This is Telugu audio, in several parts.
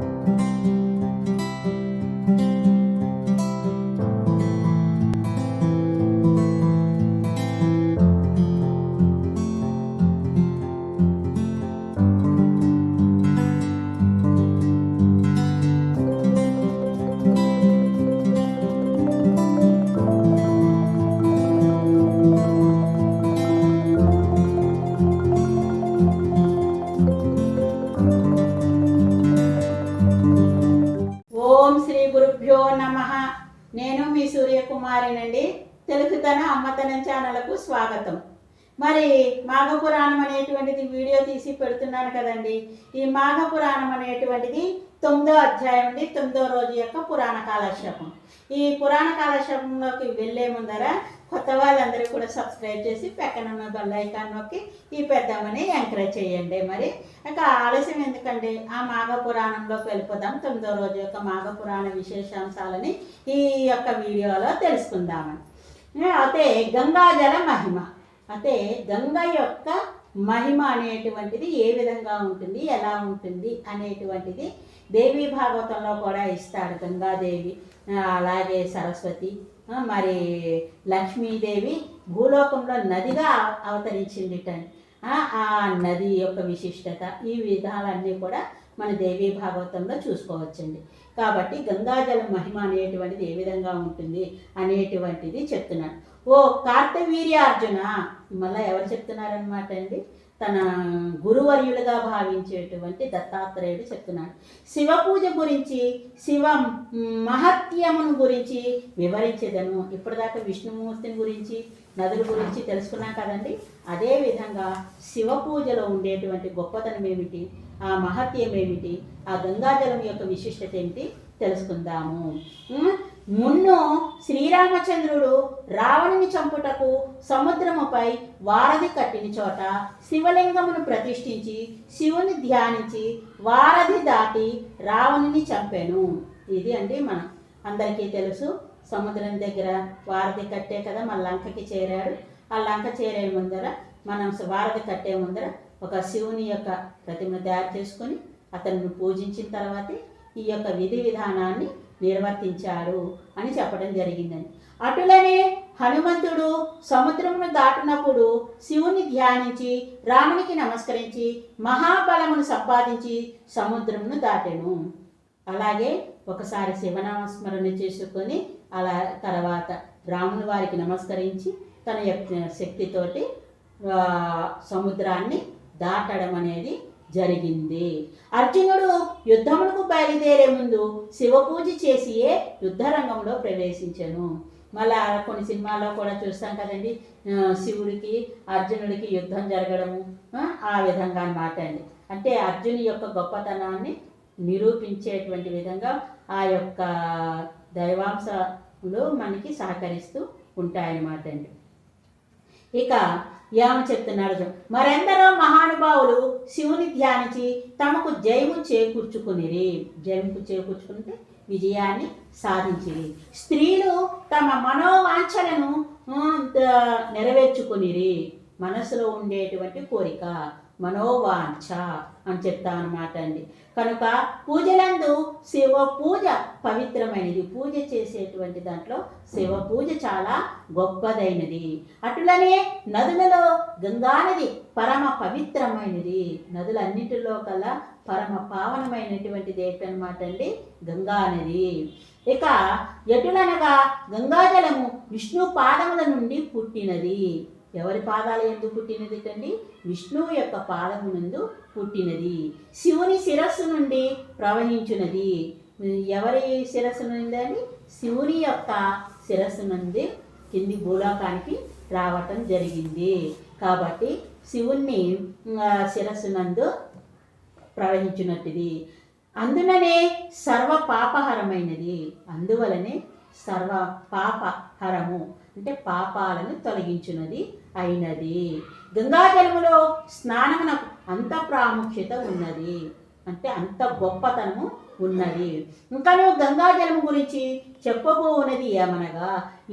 ఓం నేను మీ సూర్యకుమారినండి. తెలుగుతన అమ్మతనం ఛానల్కు స్వాగతం. మరి మాఘపురాణం అనేటువంటిది వీడియో తీసి పెడుతున్నాను కదండి. ఈ మాఘపురాణం అనేటువంటిది తొమ్మిదో అధ్యాయం అండి తొమ్మిదో రోజు యొక్క పురాణ కాలక్షేపం. ఈ పురాణ కాలక్షేపంలోకి వెళ్ళే ముందర కొత్త వాళ్ళందరూ కూడా సబ్స్క్రైబ్ చేసి పక్కన ఉన్న బెల్ ఐకాన్ నొక్కి ఈ పెద్దమ్మని ఎంకరేజ్ చేయండి మరి. ఇంకా ఆలస్యం ఎందుకండి? ఆ మాఘ పురాణంలోకి వెళ్ళిపోదాం. తొమ్మిదో రోజు యొక్క మాఘ పురాణ విశేషాంశాలని ఈ యొక్క వీడియోలో తెలుసుకుందామని అయితే గంగాజల మహిమ. అయితే గంగ యొక్క మహిమ అనేటువంటిది ఏ విధంగా ఉంటుంది? ఎలా ఉంటుంది? అనేటువంటిది దేవీ భాగవతంలో కూడా ఇస్తాడు గంగాదేవి. అలాగే సరస్వతి మరి లక్ష్మీదేవి భూలోకంలో నదిగా అవ- అవతరించింది ఆ ఆ నది యొక్క విశిష్టత ఈ విధాలన్నీ కూడా మన దేవీ భాగవతంలో చూసుకోవచ్చండి. కాబట్టి గంగాజల మహిమ అనేటువంటిది ఏ విధంగా ఉంటుంది అనేటువంటిది చెప్తున్నాను. ఓ కార్తవీర్యార్జున మళ్ళీ ఎవరు చెప్తున్నారనమాట అండి? తన గురువర్యులుగా భావించేటువంటి దత్తాత్రేయుడు చెప్తున్నాడు. శివ పూజ గురించి శివ మహత్యమును గురించి వివరించేదను. ఇప్పటిదాకా విష్ణుమూర్తిని గురించి నదుల గురించి తెలుసుకున్నాం కదండి. అదే విధంగా శివ పూజలో ఉండేటువంటి గొప్పతనం ఏమిటి? ఆ మహత్యం ఏమిటి? ఆ గంగాజలం యొక్క విశిష్టత ఏమిటి? తెలుసుకుందాము. మున్ను శ్రీరామచంద్రుడు రావణుని చంపుటకు సముద్రముపై వారధి కట్టిన చోట శివలింగమును ప్రతిష్ఠించి శివుని ధ్యానించి వారధి దాటి రావణుని చంపాను. ఇది అండి మనం అందరికీ తెలుసు. సముద్రం దగ్గర వారధి కట్టే కదా మన లంకకి చేరాడు. ఆ లంక చేరే ముందర మనం వారధి కట్టే ముందర ఒక శివుని యొక్క ప్రతిమను తయారు చేసుకొని అతన్ని పూజించిన తర్వాతే ఈ యొక్క విధి విధానాన్ని నిర్వర్తించాడు అని చెప్పడం జరిగిందని. అటులనే హనుమంతుడు సముద్రమును దాటినప్పుడు శివుని ధ్యానించి రామునికి నమస్కరించి మహాబలమును సంపాదించి సముద్రమును దాటెను. అలాగే ఒకసారి శివనామస్మరణ చేసుకొని అలా తర్వాత రాముని వారికి నమస్కరించి తన యొక్క శక్తితోటి సముద్రాన్ని దాటడం అనేది జరిగింది. అర్జునుడు యుద్ధమునకు బయలుదేరే ముందు శివ పూజ చేసియే యుద్ధరంగంలో ప్రవేశించను. మళ్ళా కొన్ని సినిమాల్లో కూడా చూస్తాం కదండి శివుడికి అర్జునుడికి యుద్ధం జరగడము ఆ, విధంగా అన్నమాట అండి. అంటే అర్జుని యొక్క గొప్పతనాన్ని నిరూపించేటువంటి విధంగా ఆ యొక్క దైవాంశాలు మనకి సహకరిస్తూ ఉంటాయన్నమాట అండి. ఇక ఏమని చెప్తున్నాడు మరెందరో మహానుభావులు శివుని ధ్యానించి తమకు జయము చేకూర్చుకునిరి. జయము చేకూర్చుకుంటే విజయాన్ని సాధించిరి. స్త్రీలు తమ మనోవాంఛలను నెరవేర్చుకునిరి. మనసులో ఉండేటువంటి కోరిక. మనోవాంఛ అని చెప్తా అనమాట అండి. కనుక పూజలందు శివ పూజ పవిత్రమైనది. పూజ చేసేటువంటి దాంట్లో శివ పూజ చాలా గొప్పదైనది. అటులనే నదులలో గంగా నది పరమ పవిత్రమైనది. నదులన్నిటిలో కల్లా పరమ పావనమైనటువంటిది ఏంటనమాట అండి? గంగా నది ఇక ఎటులనగా గంగాజలము విష్ణు పాదముల నుండి పుట్టినది. ఎవరి పాదాలు ఎందుకు పుట్టినది కండి విష్ణువు యొక్క పాదము నందు పుట్టినది. శివుని శిరస్సు నుండి ప్రవహించినది. ఎవరి శిరస్సు నుండి శివుని యొక్క శిరస్సు నుండి కింది భూలోకానికి రావటం జరిగింది. కాబట్టి శివుణ్ణి శిరస్సు నందు ప్రవహించినట్టుది. అందుననే సర్వ పాపహరమైనది. అందువలనే సర్వ పాప హరము అంటే పాపాలను తొలగించున్నది అయినది. గంగాజలములో స్నానమునకు అంత ప్రాముఖ్యత ఉన్నది అంటే అంత గొప్పతనము ఉన్నది. ఇంకా నువ్వు గంగాజలం గురించి చెప్పబోనది ఏమనగా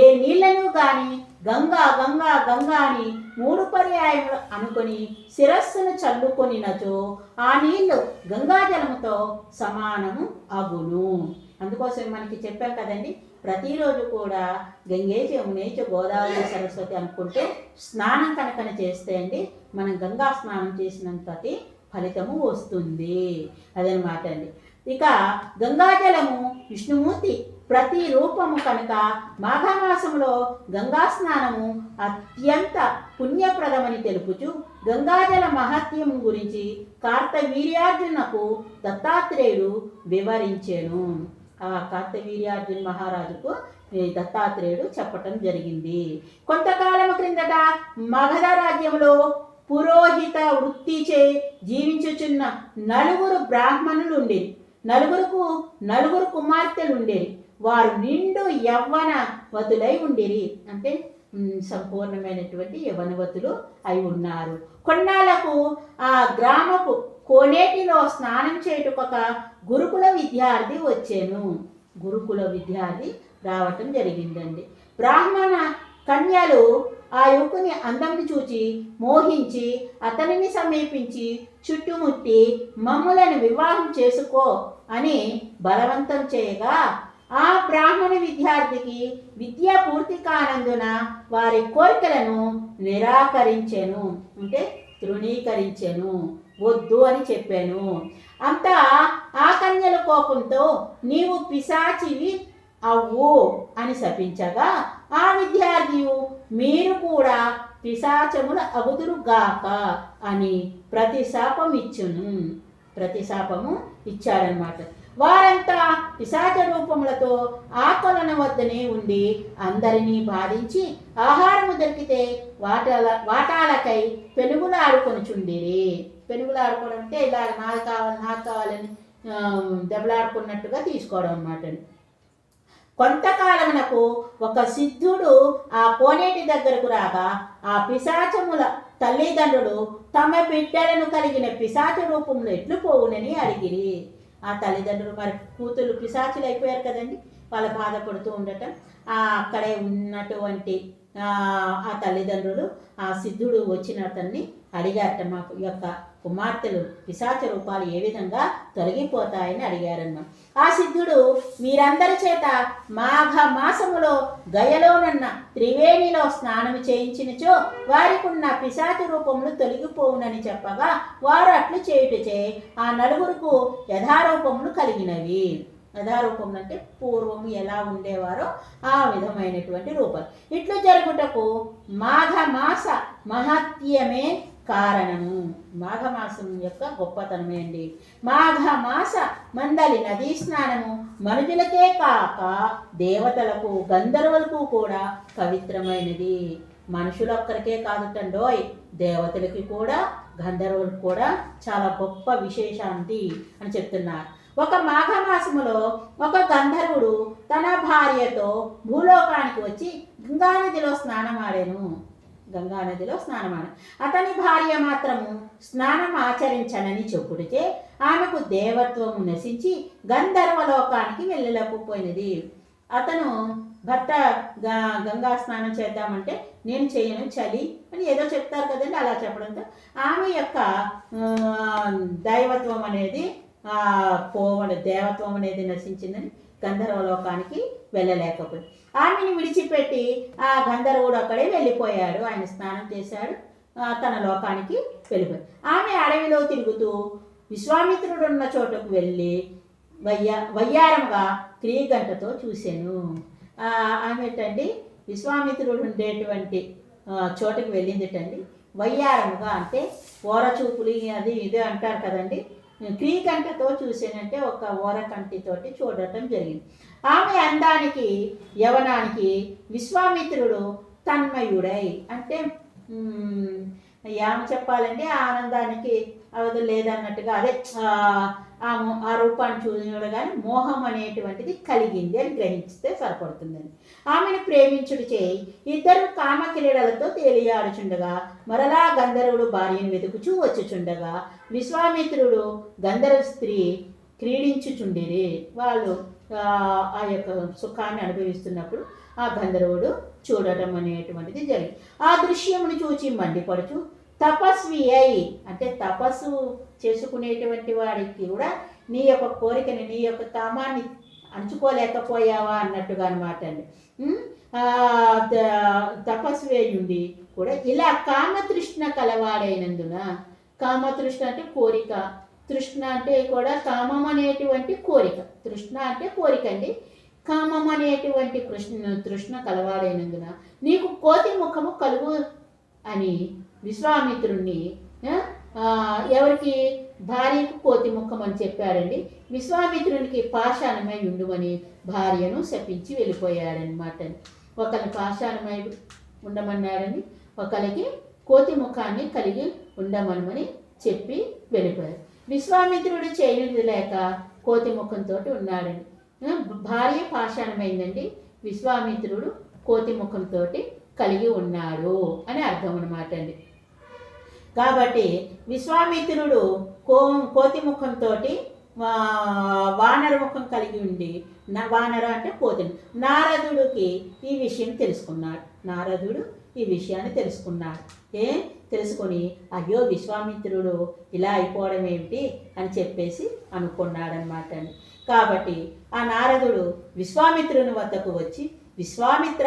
ఏ నీళ్ళను కానీ గంగా గంగా గంగా అని మూడు పర్యాయములు అనుకొని శిరస్సును చల్లుకొనినచో ఆ నీళ్ళు గంగాజలముతో సమానము అగును. అందుకోసం మనకి చెప్పాం కదండి ప్రతిరోజు కూడా గంగే యమునే చ గోదావరి సరస్వతి అనుకుంటూ స్నానం కనుకన చేస్తే అండి మనం గంగా స్నానం చేసినంతటి ఫలితము వస్తుంది. అదనమాట అండి. ఇక గంగాజలము విష్ణుమూర్తి ప్రతి రూపము కనుక మాఘమాసంలో గంగా స్నానము అత్యంత పుణ్యప్రదమని తెలుపుచు గంగాజల మహత్యము గురించి కార్తవీర్యార్జునకు దత్తాత్రేయుడు వివరించాను. ఆ కార్తవీర్యార్జున్ మహారాజుకు దత్తాత్రేయుడు చెప్పటం జరిగింది. కొంతకాలం క్రిందట మగధ రాజ్యంలో పురోహిత వృత్తిచే జీవించుచున్న నలుగురు బ్రాహ్మణులు ఉండేది నలుగురుకు నలుగురు కుమార్తెలు ఉండేవి వారు నిండు యవ్వన వతులై ఉండేరి. అంటే సంపూర్ణమైనటువంటి యవనవతులు అయి ఉన్నారు. కొన్నాళ్ళకు ఆ గ్రామపు కోనేటిలో స్నానం చేయుటకొక గురుకుల విద్యార్థి వచ్చాను. గురుకుల విద్యార్థి రావటం జరిగిందండి. బ్రాహ్మణ కన్యలు ఆ యువకుని అందంని చూచి మోహించి అతనిని సమీపించి చుట్టుముట్టి మమ్ములను వివాహం చేసుకో అని బలవంతం చేయగా ఆ బ్రాహ్మణ విద్యార్థికి విద్య పూర్తి కానందున వారి కోరికలను నిరాకరించాను అంటే తృణీకరించాను వద్దు అని చెప్పాను. అంతా ఆకన్యల కోపంతో నీవు పిశాచివి అవ్వు అని శపించగా ఆ విద్యార్థియు మీరు కూడా పిశాచముల అగుదురుగాక అని ప్రతిశాపం ఇచ్చును ప్రతిశాపము ఇచ్చారన్నమాట. వారంతా పిశాచ రూపములతో ఆకలన వద్దనే ఉండి అందరినీ బాధించి ఆహారము దొరికితే వాటాల వాటాలకై పెనుగులాడుకొనుచుండిరి. పెనుగులాడుకోవడం అంటే ఇలా నాకు కావాలి నాకు కావాలని దెబ్బలాడుకున్నట్టుగా తీసుకోవడం అన్నమాట కొంతకాలమునకు ఒక సిద్ధుడు ఆ కోనేటి దగ్గరకు రాగా ఆ పిశాచముల తల్లిదండ్రులు తమ బిడ్డలను కలిగిన పిశాచ రూపంలో ఎట్లు పోవునని అడిగిరి. ఆ తల్లిదండ్రులు మరి కూతురు పిశాచులు అయిపోయారు కదండి వాళ్ళు బాధపడుతూ ఉండటం. అక్కడే ఉన్నటువంటి ఆ ఆ తల్లిదండ్రులు ఆ సిద్ధుడు వచ్చిన అతన్ని అడిగారట మా యొక్క కుమార్తెలు పిశాచ రూపాలు ఏ విధంగా తొలగిపోతాయని అడిగారన్న ఆ సిద్ధుడు మీరందరి చేత మాఘ మాసములో గయలోనన్న త్రివేణిలో స్నానం చేయించినచో వారికున్న పిశాచ రూపములు తొలగిపోవునని చెప్పగా వారు అట్లు చేయుటచే ఆ నలుగురుకు యథారూపములు కలిగినవి. యథారూపములు అంటే పూర్వము ఎలా ఉండేవారో ఆ విధమైనటువంటి రూపం ఇట్లు జరుగుటకు మాఘమాస మహత్యమే కారణము. మాఘమాసం యొక్క గొప్పతనమే అండి. మాఘమాస మందలి నదీ స్నానము మనుషులకే కాక దేవతలకు గంధర్వులకు కూడా పవిత్రమైనది. మనుషులొక్కరికే కాదుటండోయ్ దేవతలకి కూడా గంధర్వులకు కూడా చాలా గొప్ప విశేషాంతి అని చెప్తున్నారు. ఒక మాఘమాసములో ఒక గంధర్వుడు తన భార్యతో భూలోకానికి వచ్చి గంగానదిలో స్నానమాడాను. గంగా నదిలో స్నానమాన. అతని భార్య మాత్రము స్నానం ఆచరించనని చెప్పుడితే ఆమెకు దేవత్వము నశించి గంధర్వలోకానికి వెళ్ళలేకపోయినది. అతను భర్త గ- గంగా స్నానం చేద్దామంటే నేను చేయను చలి అని ఏదో చెప్తారు కదండి అలా చెప్పడంతో ఆమె యొక్క దైవత్వం అనేది పోవడం దేవత్వం అనేది నశించిందని గంధర్వలోకానికి వెళ్ళలేకపోయింది. ఆమెని విడిచిపెట్టి ఆ గంధర్వుడు అక్కడే వెళ్ళిపోయాడు. ఆయన స్నానం చేశాడు. తన లోకానికి వెళ్ళిపోయాడు. ఆమె అడవిలో తిరుగుతూ విశ్వామిత్రుడు ఉన్న చోటకు వెళ్ళి వయ్య వయ్యారంగా క్రియగంటతో చూశాను ఆ, ఆమె ఏంటండి విశ్వామిత్రుడు ఉండేటువంటి ఆ, చోటకు వెళ్ళిందిటండి. వయ్యారముగా అంటే ఓరచూపులు అది ఇది అంటారు కదండి. క్రీకంటతో చూసానంటే ఒక ఓర కంటితోటి చూడటం జరిగింది. ఆమె అందానికి యవనానికి విశ్వామిత్రుడు తన్మయుడై అంటే మ్, చెప్పాలంటే ఆనందానికి అవధులు లేదన్నట్టుగా అదే ఆ, ఆ మో రూపాన్ని చూడగానే మోహం అనేటువంటిది కలిగింది అని గ్రహించితే సరిపడుతుందని. ఆమెను ప్రేమించుడు చేయి. ఇద్దరు కామ క్రీడలతో తేలియాడుచుండగా మరలా గంధర్వుడు భార్యను వెతుకుచూ వచ్చుచుండగా విశ్వామిత్రుడు గంధర్వ స్త్రీ క్రీడించుచుండిరి. వాళ్ళు ఆ, ఆ యొక్క సుఖాన్ని అనుభవిస్తున్నప్పుడు ఆ గంధర్వుడు చూడటం అనేటువంటిది జరిగింది. ఆ దృశ్యమును చూచి మండిపడుచు తపస్వి అయి అంటే తపస్సు చేసుకునేటువంటి వాడికి కూడా నీ యొక్క కోరికని నీ యొక్క కామాన్ని అంచుకోలేకపోయావా అన్నట్టుగా అనమాట అండి. తపస్వి అయి ఉండి కూడా ఇలా కామతృష్ణ కలవాడైనందున కామతృష్ణ అంటే కోరిక తృష్ణ అంటే కూడా కామం అనేటువంటి కోరిక తృష్ణ అంటే కోరిక అండి. కామం అనేటువంటి కృష్ణ తృష్ణ కలవాడైనందున నీకు కోతి ముఖము కలుగు అని విశ్వామిత్రుణ్ణి ఎవరికి భార్యకు కోతి ముఖం అని చెప్పారండి. విశ్వామిత్రునికి పాషాణమై ఉండుమని భార్యను శపించి వెళ్ళిపోయాడనమాట ఒకరిని పాషాణమై ఉండమన్నాడని ఒకరికి కోతి ముఖాన్ని కలిగి ఉండమనమని చెప్పి వెళ్ళిపోయారు. విశ్వామిత్రుడు చేయనిది లేక కోతి ముఖంతో ఉన్నాడండి. భార్య పాషాణమైందండి. విశ్వామిత్రుడు కోతి ముఖంతో కలిగి ఉన్నాడు అని అర్థం అనమాట అండి. కాబట్టి విశ్వామిత్రుడు కో కోతి ముఖంతో వానర ముఖం కలిగి ఉండి నా వానర అంటే కోతిని నారదుడికి ఈ విషయం తెలుసుకున్నాడు. నారదుడు ఈ విషయాన్ని తెలుసుకున్నాడు. ఏ? తెలుసుకొని అయ్యో విశ్వామిత్రుడు ఇలా అయిపోవడం ఏమిటి అని చెప్పేసి అనుకున్నాడనమాట అండి కాబట్టి ఆ నారదుడు విశ్వామిత్రుని వద్దకు వచ్చి విశ్వామిత్ర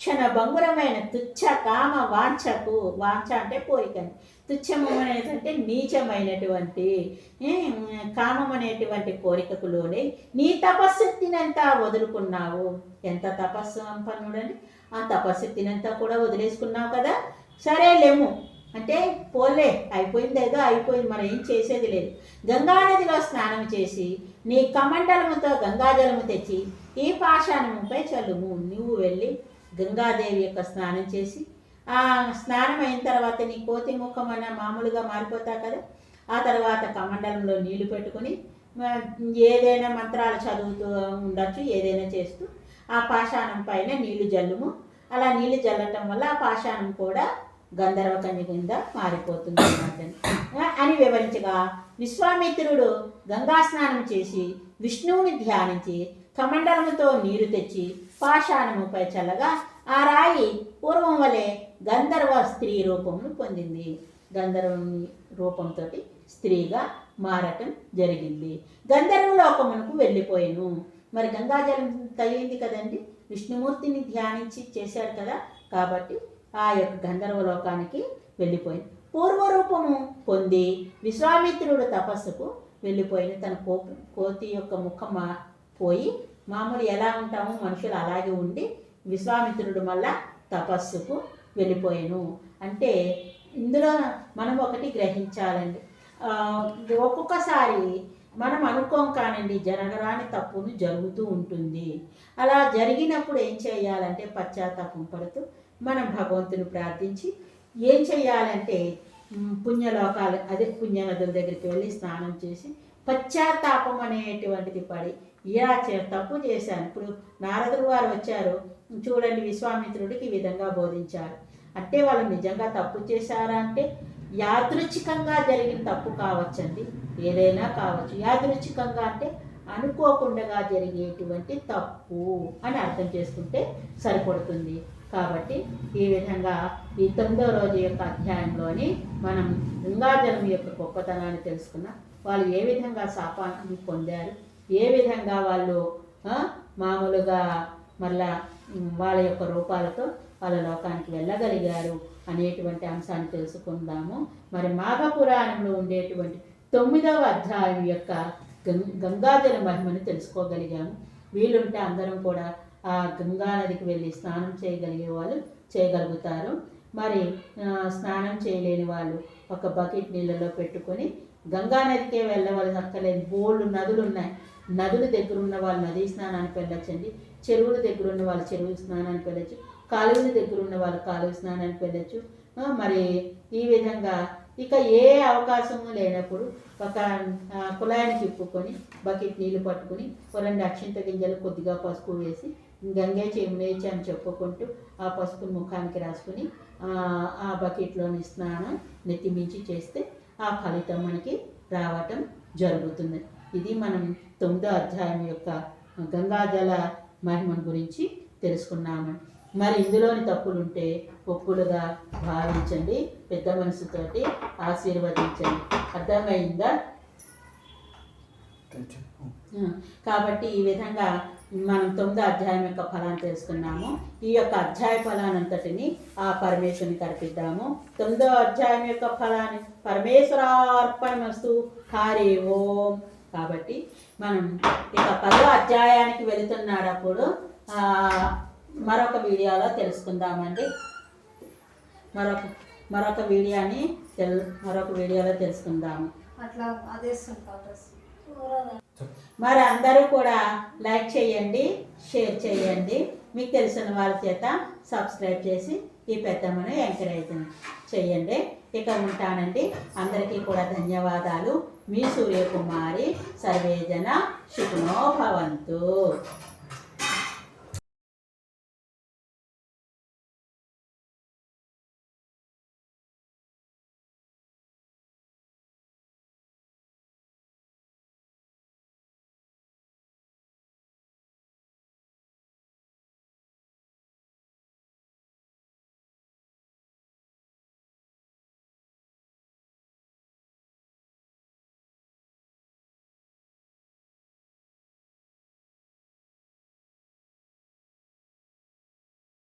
క్షణ భంగురమైన తుచ్చ కామ వాంఛకు వాంఛ అంటే కోరికని తుచ్చమైనటువంటి నీచమైనటువంటి కామం అనేటువంటి కోరికకు లోనే నీ తపశక్తినంతా వదులుకున్నావు. ఎంత తపస్సు సంపన్నుడని ఆ తపశక్తినంతా కూడా వదిలేసుకున్నావు కదా. సరే లేము అంటే పోలే అయిపోయింది ఏదో అయిపోయింది మనం ఏం చేసేది లేదు. గంగానదిలో స్నానం చేసి నీ కమండలముతో గంగాజలము తెచ్చి ఈ పాషాణముపై చల్లుము. నువ్వు వెళ్ళి గంగాదేవి యొక్క స్నానం చేసి ఆ స్నానం అయిన తర్వాత నీ కోతి ముఖం అన్న మామూలుగా మారిపోతా కదా ఆ తర్వాత కమండలంలో నీళ్ళు పెట్టుకొని ఏదైనా మంత్రాలు చదువుతూ ఉండొచ్చు ఏదైనా చేస్తూ ఆ పాషాణం పైన నీళ్ళు జల్లుము. అలా నీళ్ళు జల్లటం వల్ల ఆ పాషాణం కూడా గంధర్వ కన్య కింద మారిపోతుంది అన్నమాట. అని వివరించగా విశ్వామిత్రుడు గంగా స్నానం చేసి విష్ణువుని ధ్యానించి కమండలముతో నీరు తెచ్చి పాషాణముపై చల్లగా ఆ రాయి పూర్వం వలె గంధర్వ స్త్రీ రూపమును పొందింది. గంధర్వుని రూపంతో స్త్రీగా మారటం జరిగింది. గంధర్వ లోకమునకు వెళ్ళిపోయాను. మరి గంగాజలం తగిలింది కదండి? విష్ణుమూర్తిని ధ్యానించి చేశాడు కదా. కాబట్టి ఆ యొక్క గంధర్వ లోకానికి వెళ్ళిపోయింది పూర్వరూపము పొంది విశ్వామిత్రుడు తపస్సుకు వెళ్ళిపోయిన. తన కో కోతి యొక్క ముఖం పోయి మామూలు ఎలా ఉంటామో మనుషులు అలాగే ఉండి విశ్వామిత్రుడు మళ్ళా తపస్సుకు వెళ్ళిపోయాను. అంటే ఇందులో మనం ఒకటి గ్రహించాలండి. ఒక్కొక్కసారి మనం అనుకోం కానండి జరగరాని తప్పును జరుగుతూ ఉంటుంది. అలా జరిగినప్పుడు ఏం చేయాలంటే పశ్చాత్తాపం పడుతూ మనం భగవంతుని ప్రార్థించి ఏం చేయాలంటే పుణ్యలోకాలు అదే పుణ్యనదుల దగ్గరికి వెళ్ళి స్నానం చేసి పశ్చాత్తాపం అనేటువంటిది పడి ఇలా చే తప్పు చేశాను. ఇప్పుడు నారదుడు వారు వచ్చారు. చూడండి విశ్వామిత్రుడికి ఈ విధంగా బోధించారు. అంటే వాళ్ళు నిజంగా తప్పు చేశారా అంటే యాదృచ్ఛికంగా జరిగిన తప్పు కావచ్చండి. ఏదైనా కావచ్చు. యాదృచ్ఛికంగా అంటే అనుకోకుండా జరిగేటువంటి తప్పు అని అర్థం చేసుకుంటే సరిపడుతుంది. కాబట్టి ఈ విధంగా ఈ తొమ్మిదో రోజు యొక్క అధ్యాయంలోని మనం గంగాజలం యొక్క గొప్పతనాన్ని తెలుసుకున్నాం. వాళ్ళు ఏ విధంగా శాపాన్ని పొందారు? ఏ విధంగా వాళ్ళు మామూలుగా మళ్ళా వాళ్ళ యొక్క రూపాలతో వాళ్ళ లోకానికి వెళ్ళగలిగారు అనేటువంటి అంశాన్ని తెలుసుకుందాము. మరి మాఘ పురాణంలో ఉండేటువంటి తొమ్మిదవ అధ్యాయం యొక్క గం- గంగాజల మహిమను తెలుసుకోగలిగాము. వీలుంటే అందరం కూడా ఆ గంగా నదికి వెళ్ళి స్నానం చేయగలిగే వాళ్ళు చేయగలుగుతారు. మరి స్నానం చేయలేని వాళ్ళు ఒక బకెట్ నీళ్ళలో పెట్టుకొని గంగా నదికే వెళ్ళవలసి అక్కర్లేదు బోళ్ళు నదులు ఉన్నాయి నదుల దగ్గర ఉన్న వాళ్ళు నదీ స్నానానికి వెళ్ళొచ్చండి. చెరువుల దగ్గర ఉన్న వాళ్ళు చెరువు స్నానానికి వెళ్ళొచ్చు. కాలువల దగ్గర ఉన్న వాళ్ళు కాలువ స్నానానికి వెళ్ళొచ్చు. మరి ఈ విధంగా ఇక ఏ అవకాశము లేనప్పుడు ఒక కుళాయిని తిప్పుకొని బకెట్ నీళ్ళు పట్టుకుని రెండు అక్షింత గింజలు కొద్దిగా పసుపు వేసి గంగే చెమ్మేచి అని చెప్పుకుంటూ ఆ పసుపు ముఖానికి రాసుకుని ఆ బకెట్లోని స్నానం నెత్తిమించి చేస్తే ఆ ఫలితం మనకి రావటం జరుగుతుంది. ఇది మనం తొమ్మిదో అధ్యాయం యొక్క గంగాజల మహిమను గురించి తెలుసుకున్నాము. మరి ఇందులోని తప్పులుంటే ఒప్పులుగా భావించండి పెద్ద మనసుతోటి ఆశీర్వదించండి. అర్థమైందా? కాబట్టి ఈ విధంగా మనం తొమ్మిదో అధ్యాయం యొక్క ఫలాన్ని తెలుసుకున్నాము. ఈ యొక్క అధ్యాయ ఫలానంతటిని ఆ పరమేశ్వరుని కల్పిద్దాము. తొమ్మిదో అధ్యాయం యొక్క ఫలాన్ని పరమేశ్వరార్పణమస్తు. హరి ఓం. కాబట్టి మనం ఇక పదో అధ్యాయానికి వెళుతున్నాడప్పుడు మరొక వీడియోలో తెలుసుకుందామండి. మరొక మరొక వీడియోని తెల్ మరొక వీడియోలో తెలుసుకుందాము. అట్లా మరి అందరూ కూడా లైక్ చేయండి షేర్ చేయండి. మీకు తెలిసిన వాళ్ళ చేత సబ్స్క్రైబ్ చేసి ఈ పెద్దమ్మను ఎంకరేజ్ చేయండి. ఇక ఉంటానండి. అందరికీ కూడా ధన్యవాదాలు. మీ సూర్యకుమారి సర్వేజన శుభనో భవంతు.